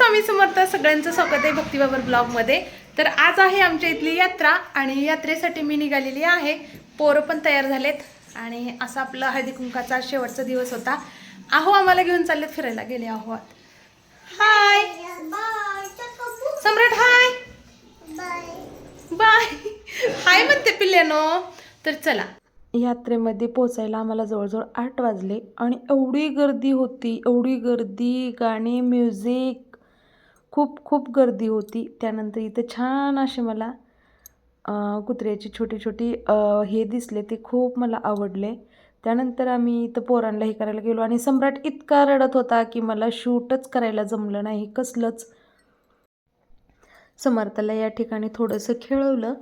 स्वामी समर्थ सगळ्यांचं स्वागत आहे भक्तीबाबर ब्लॉगमध्ये. तर आज आहे आमच्या इथली यात्रा आणि यात्रेसाठी मी निघालेली आहे. पोरं पण तयार झालेत आणि असा आपला हळदी कुंकाचा शेवटचा दिवस होता. आहो आम्हाला घेऊन चाललेत फिरायला. गेले आहो हाय सम्राट हाय बाय हाय म्हणते पिल्ल्यानो. तर चला. यात्रेमध्ये पोचायला आम्हाला जवळजवळ आठ वाजले आणि एवढी गर्दी होती एवढी गर्दी गाणी म्युझिक खूप खूप गर्दी होती. त्यानंतर इथं छान असे मला कुत्र्याची छोटी छोटी हे दिसले. ते खूप मला आवडले. त्यानंतर आम्ही इथं पोरांना हे करायला गेलो आणि सम्राट इतका रडत होता की मला शूटच करायला जमलं नाही. कसलंच. समर्थाला या ठिकाणी थोडंसं खेळवलं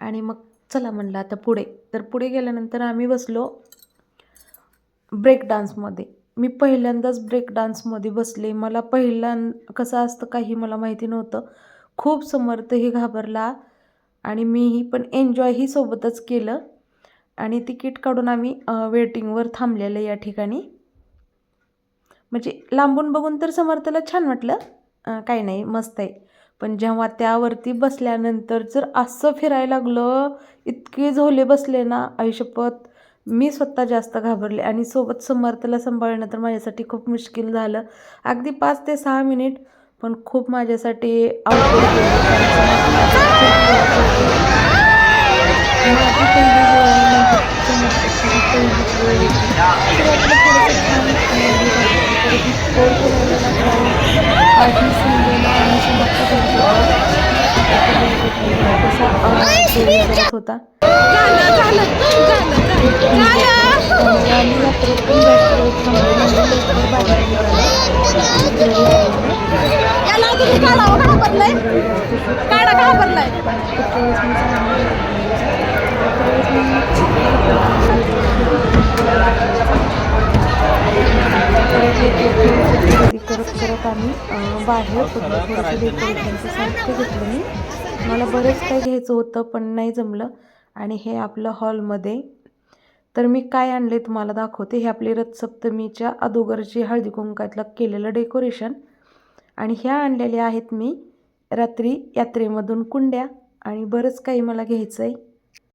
आणि मग चला म्हणलं आता पुढे. तर पुढे गेल्यानंतर आम्ही बसलो ब्रेक डान्समध्ये मी पहिल्यांदाच ब्रेक डान्समध्ये बसले. मला पहिल्यां कसं असतं काही मला माहिती नव्हतं. खूप समर्थही घाबरला आणि मीही पण एन्जॉयही सोबतच केलं. आणि तिकीट काढून आम्ही वेटिंगवर थांबलेलं या ठिकाणी. म्हणजे लांबून बघून तर समर्थाला छान वाटलं. काही नाही मस्त आहे. पण जेव्हा त्यावरती बसल्यानंतर जर असं फिरायला लागलं इतके झोले बसले ना आयुष्यपत. मी स्वतः जास्त घाबरले आणि सोबत समर्थला सांभाळणं तर माझ्यासाठी खूप मुश्किल झालं. अगदी पाच ते सहा मिनिट पण खूप माझ्यासाठी अवघड करत करत आम्ही बाहेर थोडंसं डेकोरेशनचं साहित्य घेतलं मी मला बरंच काही घ्यायचं होतं पण नाही जमलं. आणि हे आपलं हॉलमध्ये तर मी काय आणले तुम्हाला दाखवते. हे आपली रथसप्तमीच्या अगोदरची हळदी कुंकातलं केलेलं डेकोरेशन. आणि ह्या आणलेल्या आहेत मी रात्री यात्रेमधून कुंड्या. आणि बरंच काही मला घ्यायचं आहे